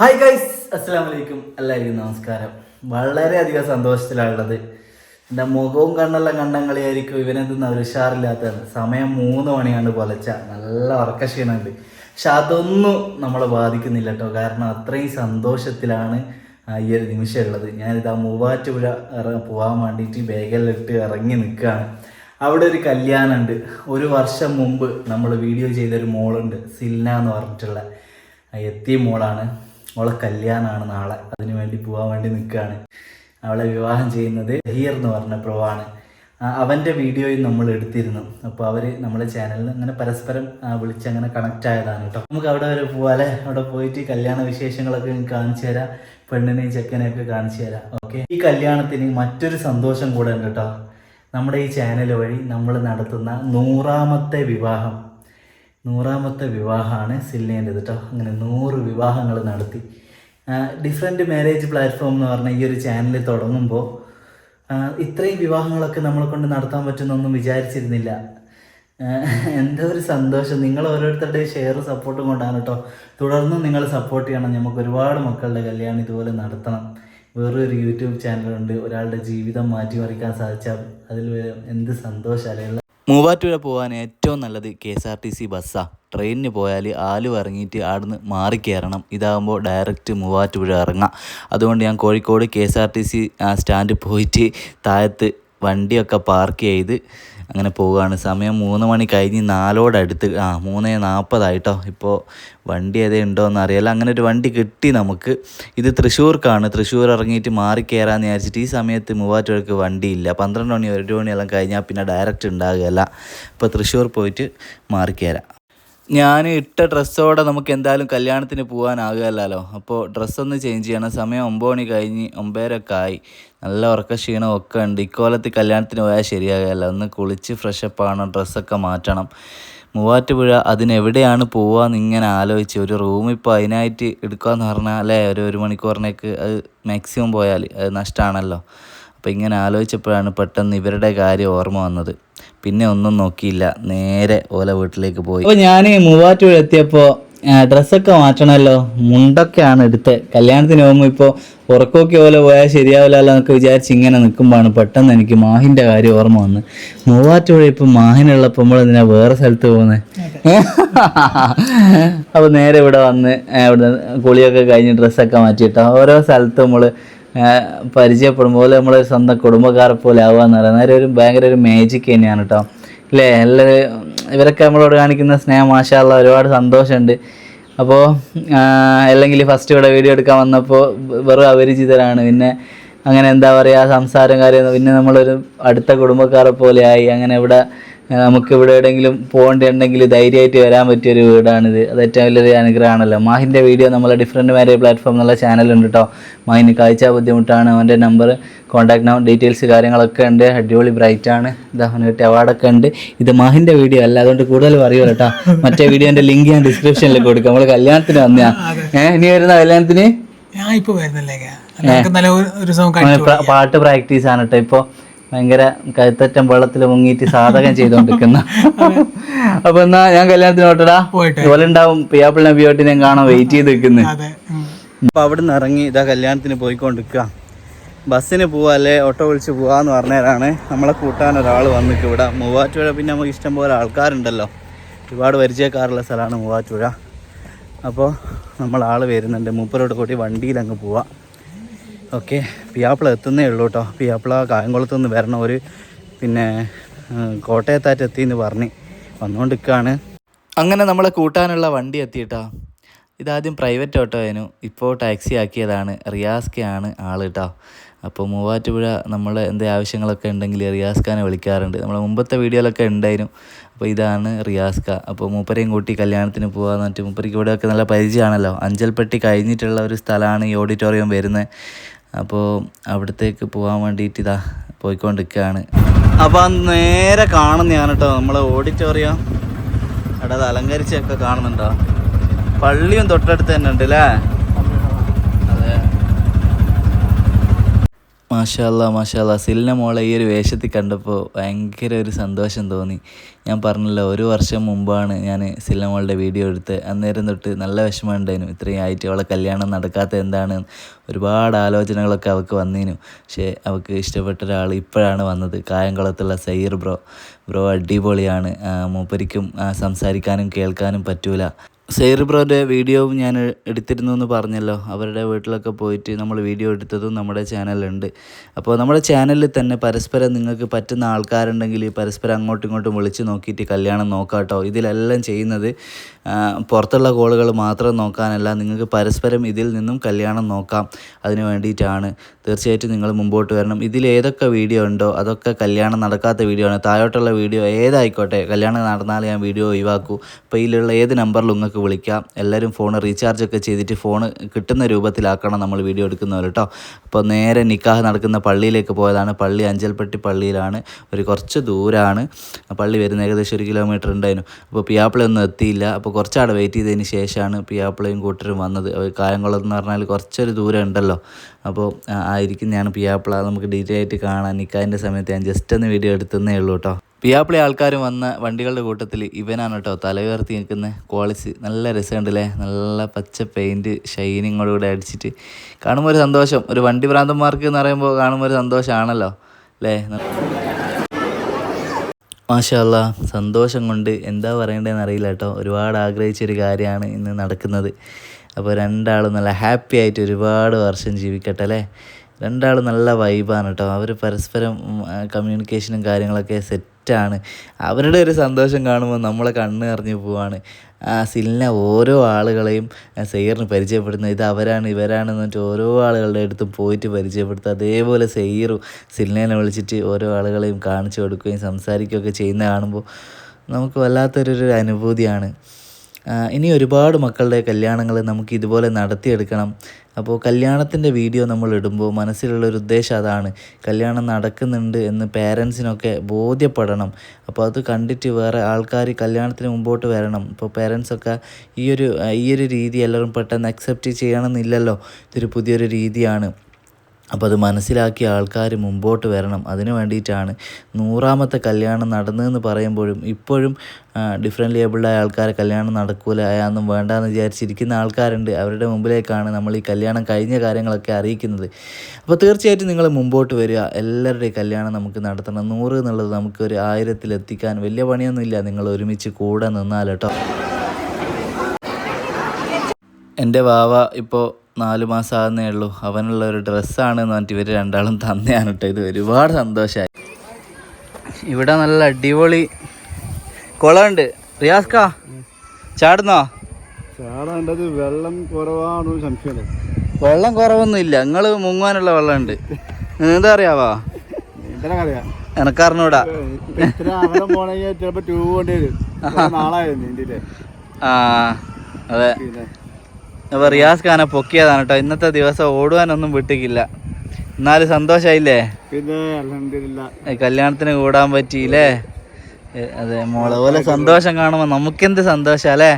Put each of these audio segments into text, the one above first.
Hi guys അസ്സാം വലൈക്കും എല്ലാവർക്കും നമസ്കാരം. വളരെയധികം സന്തോഷത്തിലാണുള്ളത്. എന്റെ മുഖവും കണ്ണെല്ലാം കണ്ടങ്ങളിയായിരിക്കും ഇവനെന്തെന്ന് ഉഷാറില്ലാത്തതാണ് സമയം മൂന്ന് മണിയാണ് പൊലച്ച നല്ല ഉറക്കക്ഷീണമുണ്ട്. പക്ഷെ അതൊന്നും നമ്മളെ ബാധിക്കുന്നില്ല കേട്ടോ. കാരണം അത്രയും സന്തോഷത്തിലാണ് ഈ ഒരു നിമിഷം ഉള്ളത് ഞാനിത് ആ മൂവാറ്റുപുഴ പോകാൻ വേണ്ടിയിട്ട് ബേഗലിട്ട് ഇറങ്ങി നിൽക്കുകയാണ്. അവിടെ ഒരു കല്യാണമുണ്ട്. ഒരു വർഷം മുമ്പ് നമ്മൾ വീഡിയോ ചെയ്തൊരു മോളുണ്ട്. സിൽന എന്ന് പറഞ്ഞിട്ടുള്ള എത്തിയ മോളാണ്. അവളെ കല്യാണമാണ് നാളെ. അതിനു വേണ്ടി പോകാൻ വേണ്ടി നിൽക്കുകയാണ് അവളെ വിവാഹം ചെയ്യുന്നത് ഹിയർ എന്ന് പറഞ്ഞ പ്രൊവാണ്. അവന്റെ വീഡിയോയും നമ്മൾ എടുത്തിരുന്നു. അപ്പോൾ അവർ നമ്മുടെ ചാനലിൽ അങ്ങനെ പരസ്പരം വിളിച്ച് അങ്ങനെ കണക്റ്റ് ആയതാണ് കേട്ടോ. നമുക്ക് അവിടെ വരെ പോവാല്ലേ അവിടെ പോയിട്ട് കല്യാണ വിശേഷങ്ങളൊക്കെ കാണിച്ചു തരാം. പെണ്ണിനെയും ചെക്കനെയും ഒക്കെ കാണിച്ചു തരാം. ഓക്കെ ഈ കല്യാണത്തിന് മറ്റൊരു സന്തോഷം കൂടെ ഉണ്ട് കേട്ടോ. നമ്മുടെ ഈ ചാനൽ വഴി നമ്മൾ നടത്തുന്ന നൂറാമത്തെ വിവാഹം. നൂറാമത്തെ വിവാഹമാണ് സില്ലേന്റെ കേട്ടോ അങ്ങനെ നൂറ് വിവാഹങ്ങൾ നടത്തി. ഡിഫറെന്റ് മാരേജ് പ്ലാറ്റ്ഫോം എന്ന് പറഞ്ഞ ഈ ഒരു ചാനൽ തുടങ്ങുമ്പോൾ ഇത്രയും വിവാഹങ്ങളൊക്കെ നമ്മളെ കൊണ്ട് നടത്താൻ പറ്റുമെന്നൊന്നും വിചാരിച്ചിരുന്നില്ല. എന്റെ ഒരു സന്തോഷം. നിങ്ങൾ ഓരോരുത്തരുടെ ഷെയർ സപ്പോർട്ടും കൊണ്ടാണ് കേട്ടോ തുടർന്നും നിങ്ങൾ സപ്പോർട്ട് ചെയ്യണം. നമുക്ക് ഒരുപാട് മക്കളുടെ കല്യാണം ഇതുപോലെ നടത്തണം. വേറൊരു യൂട്യൂബ് ചാനലുണ്ട് ഒരാളുടെ ജീവിതം മാറ്റിമറിക്കാൻ സാധിച്ചാൽ അതിൽ എന്ത് സന്തോഷമല്ലേ മൂവാറ്റുപുഴ പോകാൻ ഏറ്റവും നല്ലത് K S R T C ബസ്സാണ് ട്രെയിനിന് പോയാൽ ആലുവ ഇറങ്ങിയിട്ട് അവിടുന്ന് മാറി കയറണം ഇതാകുമ്പോൾ ഡയറക്റ്റ് മൂവാറ്റുപുഴ ഇറങ്ങാം അതുകൊണ്ട് ഞാൻ Kozhikode K S R T C സ്റ്റാൻഡിൽ പോയിട്ട് താഴത്ത് വണ്ടിയൊക്കെ പാർക്ക് ചെയ്ത് അങ്ങനെ പോവുകയാണ്. സമയം മൂന്ന് മണി കഴിഞ്ഞ് നാലോടടുത്ത് ആ മൂന്ന് നാൽപ്പതായിട്ടോ. ഇപ്പോൾ വണ്ടി ഏതേ ഉണ്ടോ എന്ന് അറിയാലോ അങ്ങനെ ഒരു വണ്ടി കിട്ടി നമുക്ക്. ഇത് തൃശ്ശൂർക്കാണ്. തൃശ്ശൂർ ഇറങ്ങിയിട്ട് മാറി കയറാമെന്ന് വിചാരിച്ചിട്ട് ഈ സമയത്ത് മൂവാറ്റുപുഴക്ക് വണ്ടിയില്ല. പന്ത്രണ്ട് മണി ഒരു മണിയെല്ലാം കഴിഞ്ഞാൽ പിന്നെ ഡയറക്റ്റ് ഉണ്ടാകുകയല്ല. ഇപ്പോൾ തൃശ്ശൂർ പോയിട്ട് മാറി കയറാം. ഞാൻ ഇട്ട ഡ്രസ്സോടെ നമുക്ക് എന്തായാലും കല്യാണത്തിന് പോകാനാകുകയല്ലോ അപ്പോൾ ഡ്രസ്സൊന്ന് ചേഞ്ച് ചെയ്യണം. സമയം ഒമ്പത് മണി കഴിഞ്ഞ് ഒമ്പതരൊക്കെ ആയി. നല്ല ഉറക്ക ക്ഷീണം ഒക്കെ ഉണ്ട്. ഇക്കോലത്ത് കല്യാണത്തിന് പോയാൽ ശരിയാകുകയല്ല ഒന്ന് കുളിച്ച് ഫ്രഷപ്പ് ആകണം ഡ്രസ്സൊക്കെ മാറ്റണം. മൂവാറ്റുപുഴ അതിനെവിടെയാണ് പോവാന്ന് ഇങ്ങനെ ആലോചിച്ച് ഒരു റൂം ഇപ്പോൾ അതിനായിട്ട് എന്ന് പറഞ്ഞാൽ അല്ലേ? ഒരു ഒരു മണിക്കൂറിനേക്ക് അത് മാക്സിമം പോയാൽ അത് നഷ്ടമാണല്ലോ അപ്പോൾ ഇങ്ങനെ ആലോചിച്ചപ്പോഴാണ് പെട്ടെന്ന് ഇവരുടെ കാര്യം ഓർമ്മ വന്നത്. പിന്നെ ഒന്നും നോക്കിയില്ല. നേരെ ഓല വീട്ടിലേക്ക് പോയി. അപ്പോൾ ഞാൻ മൂവാറ്റൂർ എത്തിയപ്പോൾ ഡ്രസ്സൊക്കെ മാറ്റണമല്ലോ. മുണ്ടൊക്കെയാണ് എടുത്തത് കല്യാണത്തിന് പോകുമ്പോൾ ഇപ്പോൾ ഉറക്കമൊക്കെ ഓല പോയാൽ ശരിയാവില്ലല്ലോ എന്നൊക്കെ വിചാരിച്ച് ഇങ്ങനെ നിൽക്കുമ്പോഴാണ് പെട്ടെന്ന് എനിക്ക് മാഹിന്റെ കാര്യം ഓർമ്മ വന്ന്. മൂവാറ്റുപുഴ ഇപ്പം മാഹിനുള്ളപ്പോൾ നമ്മൾ എന്തിനാ വേറെ സ്ഥലത്ത് പോകുന്നത് അപ്പോൾ നേരെ ഇവിടെ വന്ന് ഇവിടെ കുളിയൊക്കെ കഴിഞ്ഞ് ഡ്രസ്സൊക്കെ മാറ്റിയിട്ടാണ് ഓരോ സ്ഥലത്ത് നമ്മൾ പരിചയപ്പെടുമ്പോൾ പോലെ നമ്മൾ സ്വന്തം കുടുംബക്കാരെ പോലെ ആവുക എന്ന് പറയുന്നത്. ഒരു ഭയങ്കര ഒരു മാജിക് തന്നെയാണ് കേട്ടോ അല്ലേ എല്ലാവരും ഇവരൊക്കെ നമ്മളോട് കാണിക്കുന്ന സ്നേഹം മാഷാള്ള ഒരുപാട് സന്തോഷമുണ്ട്. അപ്പോൾ അല്ലെങ്കിൽ ഫസ്റ്റ് ഇവിടെ വീഡിയോ എടുക്കാൻ വന്നപ്പോൾ വെറും അപരിചിതരാണ്. പിന്നെ അങ്ങനെ എന്താ പറയുക സംസാരം കാര്യം പിന്നെ നമ്മളൊരു അടുത്ത കുടുംബക്കാരെ പോലെയായി അങ്ങനെ ഇവിടെ നമുക്ക് ഇവിടെ എവിടെയെങ്കിലും പോകേണ്ടിയുണ്ടെങ്കിൽ ധൈര്യമായിട്ട് വരാൻ പറ്റിയൊരു വീടാണിത്. അത് ഏറ്റവും വലിയൊരു അനുഗ്രഹമാണല്ലോ. മാഹിന്റെ വീഡിയോ നമ്മളെ ഡിഫറെന്റ് മാരേജ് പ്ലാറ്റ്ഫോം എന്നുള്ള ചാനലുണ്ട് കേട്ടോ മാഹിന് കാഴ്ച ബുദ്ധിമുട്ടാണ്. അവന്റെ നമ്പർ കോൺടാക്ട് നമ്പർ ഡീറ്റെയിൽസ് കാര്യങ്ങളൊക്കെ ഉണ്ട്. അടിപൊളി ബ്രൈറ്റ് ആണ്. ഇത് അവന് കിട്ടിയ അവാർഡൊക്കെ ഉണ്ട്. ഇത് മാഹിന്റെ വീഡിയോ അല്ല അതുകൊണ്ട് കൂടുതൽ പറയുമല്ലോ കേട്ടോ മറ്റേ വീഡിയോന്റെ ലിങ്ക് ഞാൻ ഡിസ്ക്രിപ്ഷനിൽ കൊടുക്കാം. നമ്മൾ കല്യാണത്തിന് വന്നാ ഏഹ് ഇനി വരുന്ന കല്യാണത്തിന്? ഞാൻ ഇപ്പോൾ വരുന്നില്ലേ പാട്ട് പ്രാക്ടീസ് ആണ് കേട്ടോ ഇപ്പൊ. ഭയങ്കര കഴുത്തറ്റം വെള്ളത്തിൽ മുങ്ങിയിട്ട് സാധകം ചെയ്തോണ്ടിരിക്കുന്ന. അപ്പൊ എന്നാ ഞാൻ കല്യാണത്തിന് ഓട്ടടാ പോയിട്ട്. ഇതുപോലെ ഉണ്ടാവും. പിയാപ്പിൾ നബിയോട്ട് ഞാൻ കാണാൻ വെയിറ്റ് ചെയ്ത് നിൽക്കുന്നത്. അപ്പൊ അവിടെ നിന്ന് ഇറങ്ങി ഇതാ കല്യാണത്തിന് പോയിക്കൊണ്ടിരിക്കുക ബസ്സിന് പോവാ അല്ലെ? ഓട്ടോ വിളിച്ച് പോവാന്ന് പറഞ്ഞേരാണ്. നമ്മളെ കൂട്ടാൻ ഒരാൾ വന്നിട്ട് ഇവിടെ. മൂവാറ്റുപുഴ പിന്നെ നമുക്ക് ഇഷ്ടം പോലെ ആൾക്കാരുണ്ടല്ലോ. ഒരുപാട് പരിചയക്കാരുള്ള സ്ഥലമാണ് മൂവാറ്റുപുഴ. അപ്പോൾ നമ്മൾ ആൾ വരുന്നുണ്ട്. മൂപ്പരോട് കൂട്ടി വണ്ടിയിൽ അങ്ങ് പോവാം. ഓക്കെ പിയാപ്പിള എത്തുന്നേ ഉള്ളൂ കേട്ടോ പിയാപ്പിള കായംകുളത്ത് നിന്ന് വരണം. ഒരു പിന്നെ കോട്ടയത്തായിട്ട് എത്തിയെന്ന് പറഞ്ഞ് വന്നുകൊണ്ടിരിക്കുകയാണ് അങ്ങനെ നമ്മളെ കൂട്ടാനുള്ള വണ്ടി എത്തിയിട്ടോ. ഇതാദ്യം പ്രൈവറ്റ് ഓട്ടോ ആയിരുന്നു ഇപ്പോൾ ടാക്സി ആക്കിയതാണ്. റിയാസ്കയാണ് ആൾ കേട്ടോ അപ്പോൾ മൂവാറ്റുപുഴ നമ്മൾ എന്ത് ആവശ്യങ്ങളൊക്കെ ഉണ്ടെങ്കിൽ റിയാസ്ഖാനെ വിളിക്കാറുണ്ട്. നമ്മളെ മുമ്പത്തെ വീഡിയോയിലൊക്കെ ഉണ്ടായിരുന്നു. അപ്പോൾ ഇതാണ് റിയാസ്ക. അപ്പോൾ മൂപ്പരെയും കൂട്ടി കല്യാണത്തിന് പോകാന്ന് പറഞ്ഞിട്ട് മൂപ്പരിക്ക് ഇവിടെയൊക്കെ നല്ല പരിചയമാണല്ലോ. അഞ്ചൽപ്പെട്ടി കഴിഞ്ഞിട്ടുള്ള ഒരു സ്ഥലമാണ് ഈ ഓഡിറ്റോറിയം വരുന്നത്. അപ്പോൾ അവിടത്തേക്ക് പോകാൻ വേണ്ടിയിട്ട് ഇതാ പോയിക്കൊണ്ടിരിക്കുകയാണ് അപ്പോൾ നേരെ കാണുന്നതാണ് കേട്ടോ നമ്മളെ ഓഡിറ്റോറിയം അവിടെ അത് അലങ്കരിച്ചൊക്കെ കാണുന്നുണ്ടോ? പള്ളിയും തൊട്ടടുത്ത് തന്നെ ഉണ്ട് അല്ലേ അതെ മാഷാല്ല മാഷാല്ല സിലിന മോളെ ഈ ഒരു വേഷത്തിൽ കണ്ടപ്പോൾ ഭയങ്കര ഒരു സന്തോഷം തോന്നി. ഞാൻ പറഞ്ഞല്ലോ ഒരു വർഷം മുമ്പാണ് ഞാൻ സിലിന മോളുടെ വീഡിയോ എടുത്ത് അന്നേരം തൊട്ട് നല്ല വിഷമമുണ്ടായിരുന്നു ഇത്രയും ആയിട്ട് അവളെ കല്യാണം നടക്കാത്ത എന്താണ് ഒരുപാട് ആലോചനകളൊക്കെ അവൾക്ക് വന്നേനു. പക്ഷേ അവൾക്ക് ഇഷ്ടപ്പെട്ട ഒരാൾ ഇപ്പോഴാണ് വന്നത്. കായംകുളത്തുള്ള സയ്യർ ബ്രോ. ബ്രോ അടിപൊളിയാണ്. മൂപ്പരിക്കും സംസാരിക്കാനും കേൾക്കാനും പറ്റൂല. സെയ്ർ ബ്രോന്റെ വീഡിയോവും ഞാൻ എടുത്തിരുന്നു എന്ന് പറഞ്ഞല്ലോ. അവരുടെ വീട്ടിലൊക്കെ പോയിട്ട് നമ്മൾ വീഡിയോ എടുത്തതും നമ്മുടെ ചാനലുണ്ട് അപ്പോൾ നമ്മുടെ ചാനലിൽ തന്നെ പരസ്പരം നിങ്ങൾക്ക് പറ്റുന്ന ആൾക്കാരുണ്ടെങ്കിൽ പരസ്പരം അങ്ങോട്ടും ഇങ്ങോട്ടും വിളിച്ച് നോക്കിയിട്ട് കല്യാണം നോക്കാട്ടോ ഇതിലെല്ലാം ചെയ്യുന്നത് പുറത്തുള്ള കോളുകൾ മാത്രം നോക്കാനല്ല നിങ്ങൾക്ക് പരസ്പരം ഇതിൽ നിന്നും കല്യാണം നോക്കാം. അതിന് വേണ്ടിയിട്ടാണ്. തീർച്ചയായിട്ടും നിങ്ങൾ മുമ്പോട്ട് വരണം. ഇതിൽ ഏതൊക്കെ വീഡിയോ ഉണ്ടോ അതൊക്കെ കല്യാണം നടക്കാത്ത വീഡിയോ ആണ്. താഴോട്ടുള്ള വീഡിയോ ഏതായിക്കോട്ടെ കല്യാണം നടന്നാൽ ഞാൻ വീഡിയോ ഒഴിവാക്കൂ. അപ്പോൾ ഇതിലുള്ള ഏത് നമ്പറിലും നിങ്ങൾക്ക് വിളിക്കാം. എല്ലാവരും ഫോൺ റീചാർജ് ഒക്കെ ചെയ്തിട്ട് ഫോൺ കിട്ടുന്ന രൂപത്തിലാക്കണം നമ്മൾ വീഡിയോ എടുക്കുന്നവർ കേട്ടോ അപ്പോൾ നേരെ നിക്കാഹ് നടക്കുന്ന പള്ളിയിലേക്ക് പോയതാണ്. പള്ളി അഞ്ചൽപ്പെട്ടി പള്ളിയിലാണ്. ഒരു കുറച്ച് ദൂരമാണ് പള്ളി വരുന്ന ഏകദേശം ഒരു കിലോമീറ്റർ ഉണ്ടായിരുന്നു. അപ്പോൾ പിയാപ്പിളൊന്നും എത്തിയില്ല. അപ്പോൾ കുറച്ചാട് വെയിറ്റ് ചെയ്തതിന് ശേഷമാണ് പിയാപ്പിളയും കൂട്ടരും വന്നത്. കായംകുളം എന്ന് പറഞ്ഞാൽ കുറച്ചൊരു ദൂരം ഉണ്ടല്ലോ. അപ്പോൾ ആയിരിക്കും ഞാൻ പിയാപ്പിള. നമുക്ക് ഡീറ്റെയിൽ ആയിട്ട് കാണാൻ നിക്കാഹിന്റെ സമയത്ത് ഞാൻ ജസ്റ്റ് ഒന്ന് വീഡിയോ എടുത്തതേ ഉള്ളൂ കേട്ടോ പിയാപ്പിളി ആൾക്കാരും വന്ന വണ്ടികളുടെ കൂട്ടത്തിൽ ഇവനാണ് കേട്ടോ തലയുയർത്തി നിൽക്കുന്ന. ക്വാളിറ്റി നല്ല രസമുണ്ടല്ലേ? നല്ല പച്ച പെയിന്റ് ഷൈനിങ്ങോടുകൂടെ അടിച്ചിട്ട്. കാണുമ്പോൾ ഒരു സന്തോഷം. ഒരു വണ്ടി ഭ്രാന്തന്മാർക്ക് എന്ന് പറയുമ്പോൾ കാണുമ്പോൾ ഒരു സന്തോഷമാണല്ലോ അല്ലേ? മാഷല്ല സന്തോഷം കൊണ്ട് എന്താ പറയേണ്ടതെന്ന് അറിയില്ല കേട്ടോ ഒരുപാട് ആഗ്രഹിച്ചൊരു കാര്യമാണ് ഇന്ന് നടക്കുന്നത്. അപ്പോൾ രണ്ടാളും നല്ല ഹാപ്പി ആയിട്ട് ഒരുപാട് വർഷം ജീവിക്കട്ടെ അല്ലേ? രണ്ടാളും നല്ല വൈബാണ് കേട്ടോ അവർ പരസ്പരം കമ്മ്യൂണിക്കേഷനും കാര്യങ്ങളൊക്കെ സെറ്റാണ് അവരുടെ ഒരു സന്തോഷം കാണുമ്പോൾ നമ്മളെ കണ്ണ് നിറഞ്ഞു പോവാണ്. ആ സിലിന ഓരോ ആളുകളെയും സെയ്യറിന് പരിചയപ്പെടുന്നത് ഇത് അവരാണ് ഇവരാണ് എന്നിട്ട് ഓരോ ആളുകളുടെ അടുത്തും പോയിട്ട് പരിചയപ്പെടുത്തുക. അതേപോലെ സെയ്യറും സിലിനെ വിളിച്ചിട്ട് ഓരോ ആളുകളെയും കാണിച്ചു കൊടുക്കുകയും സംസാരിക്കുകയൊക്കെ ചെയ്യുന്ന കാണുമ്പോൾ നമുക്ക് വല്ലാത്തൊരു അനുഭൂതിയാണ്. ഇനി ഒരുപാട് മക്കളുടെ കല്യാണങ്ങൾ നമുക്ക് ഇതുപോലെ നടത്തിയെടുക്കണം. അപ്പോൾ കല്യാണത്തിന്റെ വീഡിയോ നമ്മൾ ഇടുമ്പോൾ മനസ്സിലുള്ള ഒരു ഉദ്ദേശം അതാണ്. കല്യാണം നടക്കുന്നുണ്ട് എന്ന് പേരൻസിനൊക്കെ ബോധ്യപ്പെടണം. അപ്പോൾ അത് കണ്ടിട്ട് വേറെ ആൾക്കാർ കല്യാണത്തിന് മുമ്പോട്ട് വരണം. ഇപ്പോൾ പേരൻസൊക്കെ ഈ ഒരു ഈ ഒരു രീതി എല്ലാവരും പെട്ടെന്ന് അക്സെപ്റ്റ് ചെയ്യണമെന്നില്ലല്ലോ ഇതൊരു പുതിയൊരു രീതിയാണ്. അപ്പോൾ അത് മനസ്സിലാക്കിയ ആൾക്കാർ മുമ്പോട്ട് വരണം. അതിന് വേണ്ടിയിട്ടാണ് നൂറാമത്തെ കല്യാണം നടന്നതെന്ന് പറയുമ്പോഴും ഇപ്പോഴും ഡിഫറെന്റ് ലേബിളായ ആൾക്കാരെ കല്യാണം നടക്കൂല അതൊന്നും വേണ്ടാന്ന് വിചാരിച്ചിരിക്കുന്ന ആൾക്കാരുണ്ട്. അവരുടെ മുമ്പിലേക്കാണ് നമ്മൾ ഈ കല്യാണം കഴിഞ്ഞ കാര്യങ്ങളൊക്കെ അറിയിക്കുന്നത്. അപ്പോൾ തീർച്ചയായിട്ടും നിങ്ങൾ മുമ്പോട്ട് വരിക. എല്ലാവരുടെയും കല്യാണം നമുക്ക് നടത്തണം. നൂറ് എന്നുള്ളത് നമുക്ക് ഒരു ആയിരത്തിലെത്തിക്കാൻ വലിയ പണിയൊന്നുമില്ല. നിങ്ങൾ ഒരുമിച്ച് കൂടെ നിന്നാൽ കേട്ടോ. എന്റെ വാവ ഇപ്പോൾ നാല് മാസം ആകുന്നേ ഉള്ളൂ. അവനുള്ള ഒരു ഡ്രസ്സാണ് എന്ന് പറഞ്ഞിട്ട് ഇവർ രണ്ടാളും തന്നെയാണ് കേട്ടോ. ഇത് ഒരുപാട് സന്തോഷമായി ഇവിടെ നല്ല അടിപൊളി കുളമുണ്ട്. റിയാസ്കാ ചാടുന്നോ? ചാടേണ്ടത് വെള്ളം കുറവാണ് സംശയം വെള്ളം കുറവൊന്നും ഇല്ല. നിങ്ങൾ മുങ്ങാനുള്ള വെള്ളമുണ്ട്. നീന്താ അറിയാവാ? എനക്കറിഞ്ഞൂടാ. ആ അതെ. അപ്പോൾ റിയാസ് ഖാനെ പൊക്കിയതാണ് കേട്ടോ ഇന്നത്തെ ദിവസം ഓടുവാനൊന്നും വിട്ടിക്കില്ല. എന്നാലും സന്തോഷായില്ലേ? പിന്നെ കല്യാണത്തിന് കൂടാൻ പറ്റിയില്ലേ? അതെ മോളെ പോലെ സന്തോഷം കാണുമ്പോൾ നമുക്കെന്ത് സന്തോഷം അല്ലേ?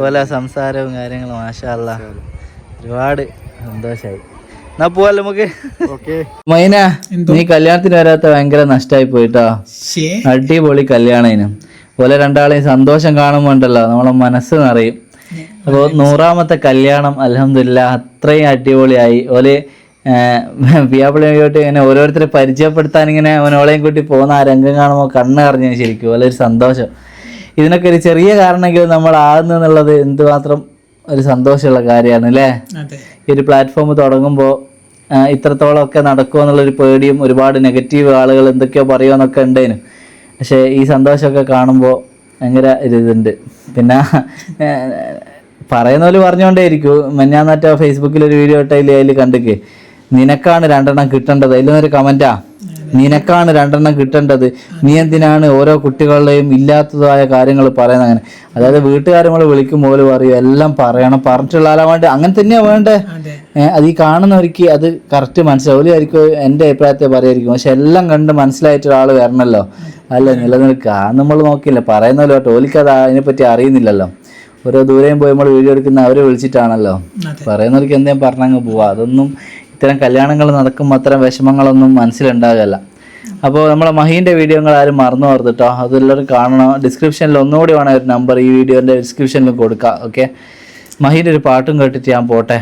പോലെ സംസാരവും കാര്യങ്ങളും മാഷല്ല ഒരുപാട് സന്തോഷായി. എന്നാ പോവല്ലോ നമുക്ക്. ഓക്കെ. മൈന നീ കല്യാണത്തിന് വരാത്ത ഭയങ്കര നഷ്ടമായി പോയിട്ടോ? അടിപൊളി കല്യാണേനും. പോലെ രണ്ടാളെയും സന്തോഷം കാണുമ്പോണ്ടല്ലോ നമ്മളെ മനസ്സ് നിറയും. അപ്പോൾ നൂറാമത്തെ കല്യാണം അലഹമില്ല അത്രയും അടിപൊളിയായി. ഓൽ പിയാപ്പിളിയോട്ട് ഇങ്ങനെ ഓരോരുത്തരെ പരിചയപ്പെടുത്താൻ ഇങ്ങനെ അവനോളെയും കൂട്ടി പോകുന്ന ആ രംഗം കാണുമ്പോൾ കണ്ണ് അറിഞ്ഞു ശരിക്കും. വളരെ ഒരു സന്തോഷം. ഇതിനൊക്കെ ഒരു ചെറിയ കാരണമെങ്കിലും നമ്മൾ ആകുന്നു എന്നുള്ളത് എന്തുമാത്രം ഒരു സന്തോഷമുള്ള കാര്യമാണ് അല്ലേ? ഈ ഒരു പ്ലാറ്റ്ഫോം തുടങ്ങുമ്പോൾ ഇത്രത്തോളം ഒക്കെ നടക്കുമോ എന്നുള്ളൊരു പേടിയും ഒരുപാട് നെഗറ്റീവ് ആളുകൾ എന്തൊക്കെയോ പറയുമെന്നൊക്കെ ഉണ്ടേനു. പക്ഷേ ഈ സന്തോഷമൊക്കെ കാണുമ്പോൾ ഭയങ്കര ഇതുണ്ട് പിന്നെ പറയുന്ന പോലെ ഇരിക്കൂ മെന്നാന്നറ്റ ഫേസ്ബുക്കിൽ ഒരു വീഡിയോ ഇട്ടതിൽ അതിൽ കണ്ടിക്ക്. നിനക്കാണ് രണ്ടെണ്ണം കിട്ടേണ്ടത്. അതിലൊന്നൊരു കമന്റാ നിനക്കാണ് രണ്ടെണ്ണം കിട്ടേണ്ടത്. നീ എന്തിനാണ് ഓരോ കുട്ടികളുടെയും ഇല്ലാത്തതായ കാര്യങ്ങൾ പറയുന്നത് അങ്ങനെ? അതായത് വീട്ടുകാർ നമ്മൾ വിളിക്കുമ്പോൾ പറയും എല്ലാം പറയണം പറഞ്ഞിട്ടുള്ള ആളാ വേണ്ടത്. അങ്ങനെ തന്നെയാ വേണ്ടേ അതെ. ഈ കാണുന്നവർക്ക് അത് കറക്റ്റ് മനസ്സിലാവും. ആയിരിക്കും എന്റെ അഭിപ്രായത്തെ പറയായിരിക്കും. പക്ഷെ എല്ലാം കണ്ട് മനസ്സിലായിട്ട് ഒരാൾ വരണല്ലോ. അല്ല നിലനിൽക്കുക നമ്മൾ നോക്കില്ല പറയുന്നല്ലോ ടോലിക്ക് അത് അതിനെപ്പറ്റി അറിയുന്നില്ലല്ലോ. ഓരോ ദൂരെയും പോയി നമ്മൾ വീഡിയോ എടുക്കുന്ന അവരെ വിളിച്ചിട്ടാണല്ലോ. പറയുന്നവർക്ക് എന്തെങ്കിലും പറഞ്ഞങ്ങ് പോവാ. അതൊന്നും ഇത്തരം കല്യാണങ്ങൾ നടക്കുമ്പോൾ അത്തരം വിഷമങ്ങളൊന്നും മനസ്സിലുണ്ടാകില്ല. അപ്പോൾ നമ്മളെ മഹീന്റെ വീഡിയോകൾ ആരും മറന്നു പോകരുത് അതെല്ലാവരും കാണണം. ഡിസ്ക്രിപ്ഷനിൽ ഒന്നുകൂടി വേണം ഒരു നമ്പർ ഈ വീഡിയോന്റെ ഡിസ്ക്രിപ്ഷനിൽ കൊടുക്കുക ഓക്കെ മഹീന്റെ ഒരു പാട്ടും കേട്ടിട്ട് ഞാൻ പോട്ടെ.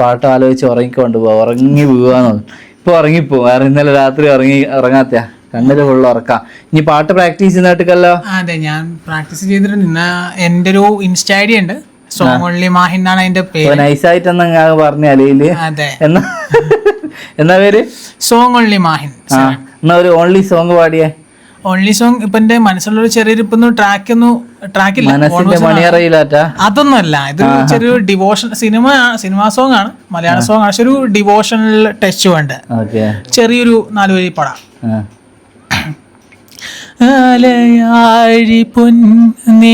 പാട്ട് ആലോചിച്ച് ഉറങ്ങിക്കൊണ്ട് പോവാം. ഉറങ്ങി പോവാന്ന് ഇപ്പോൾ ഉറങ്ങിപ്പോ വേറെ ഇന്നലെ രാത്രി ഉറങ്ങി ഉറങ്ങാത്ത കണ്ണിൽ ഫുള്ള് ഉറക്കാം. ഇനി പാട്ട് പ്രാക്ടീസ് ചെയ്യുന്നിട്ടല്ലോ അതെ. ഞാൻ പ്രാക്ടീസ് ചെയ്തിട്ടുണ്ട്. എന്റെ ഒരു ഇൻസ്റ്റ ഉണ്ട്. സോങ് ഓൺലി മാഹിൻ എന്നാണ് അതിന്റെ പേര്. നൈസായിട്ടൊന്ന് ഞാൻ പറഞ്ഞ അലയിൽ അതെ. എന്നാ എന്നാ പേര്? സോങ് ഓൺലി മാഹിൻ എന്നാ ഒരു ഓൺലി സോങ് പാടിയേ. ഓൺലി സോങ് ഇപ്പൊ എന്റെ മനസ്സിലുള്ള ചെറിയൊരു ഇപ്പൊ ട്രാക്ക് ഒന്നും ട്രാക്കില്ല അതൊന്നുമല്ല. ഇത് ചെറിയൊരു ഡിവോഷൻ സിനിമ സിനിമാ സോങ് ആണ്. മലയാള സോങ് ആണ്. പക്ഷെ ഒരു ഡിവോഷണൽ ടച്ച് വേണ്ട? ചെറിയൊരു നാല് വരി പടാം അലയാഴി പൊന്നിലാവിനായിഴ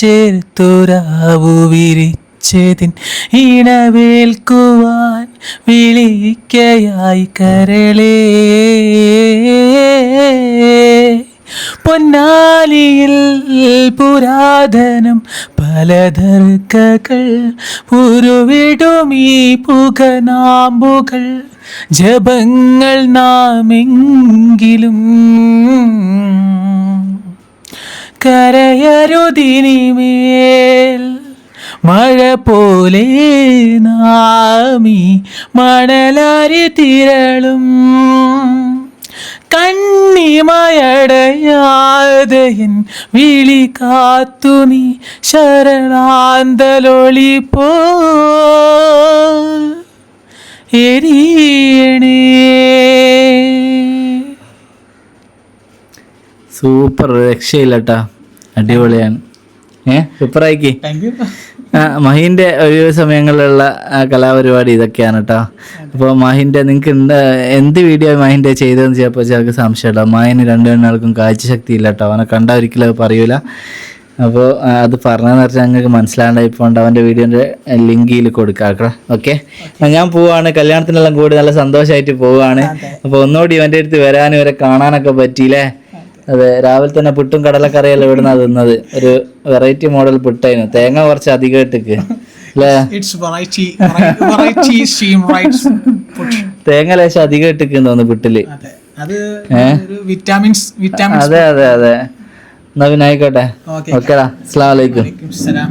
ചേർത്തുരാവു വിരിച്ചതിൻ ഇണവേൽക്കുവാൻ വിളിക്കയായി കരളേ. പൊന്നാലിയിൽ പുരാതനം പലതർക്കകൾ പുരുവിടും ഈ പുകനാമ്പുകൾ. ജപങ്ങൾ നാമെങ്കിലും കരയരുതിനിമേൽ മഴ പോലെ നാമി മണലാരി തിരളും. കണ്ണിമയടയാതയൻ വിളി കാത്തു നീ ശരണാന്തലൊളി പോ എരിയണേ. സൂപ്പർ രക്ഷയില്ലട്ടാ. അടിപൊളിയാണ്. ഏ? സൂപ്പറായിക്ക്. മഹിന്റെ യു ആ, മഹീന്റെ ഒഴിവ് സമയങ്ങളിലുള്ള ആ, കലാപരിപാടി ഇതൊക്കെയാണ് കേട്ടോ അപ്പോൾ മഹിന്റെ നിങ്ങൾക്ക് എന്താ എന്ത് വീഡിയോ മഹിന്റെ ചെയ്തതെന്ന് ചിലപ്പോൾ ചിലർക്ക് സംശയമുണ്ടോ മഹിന് രണ്ടു രണ്ടാൾക്കും കാഴ്ചശക്തി ഇല്ല കേട്ടോ അവനെ കണ്ട ഒരിക്കലും അത് പറയൂല. അപ്പോൾ അത് പറഞ്ഞതെന്ന് വെച്ചാൽ ഞങ്ങൾക്ക് മനസ്സിലാണ്ടായി പോകണ്ട അവന്റെ വീഡിയോന്റെ ലിങ്ക് ഇതിൽ കൊടുക്കാം ഓക്കെ? ഞാൻ പോവാണ്. കല്യാണത്തിനെല്ലാം കൂടി നല്ല സന്തോഷമായിട്ട് പോവുകയാണ് അപ്പോൾ ഒന്നുകൂടി ഇവന്റെ അടുത്ത് വരാനും ഇവരെ കാണാനൊക്കെ പറ്റിയില്ലേ? അതെ രാവിലെ തന്നെ പുട്ടും കടലക്കറിയല്ല ഇവിടുന്ന് തിന്നത്? ഒരു വെറൈറ്റി മോഡൽ പുട്ടായിരുന്നു തേങ്ങ കുറച്ച് അധികം ഇട്ടിക്ക്. തേങ്ങ ലേശം അധികം ഇട്ടിക്ക് തോന്നുന്നു പുട്ടിൽ. അതെ അത് അതെ എന്നാ പിന്നെ ആയിക്കോട്ടെ. ഓക്കെ ഓക്കേടാ. അസ്സാം വലൈക്കും സലാം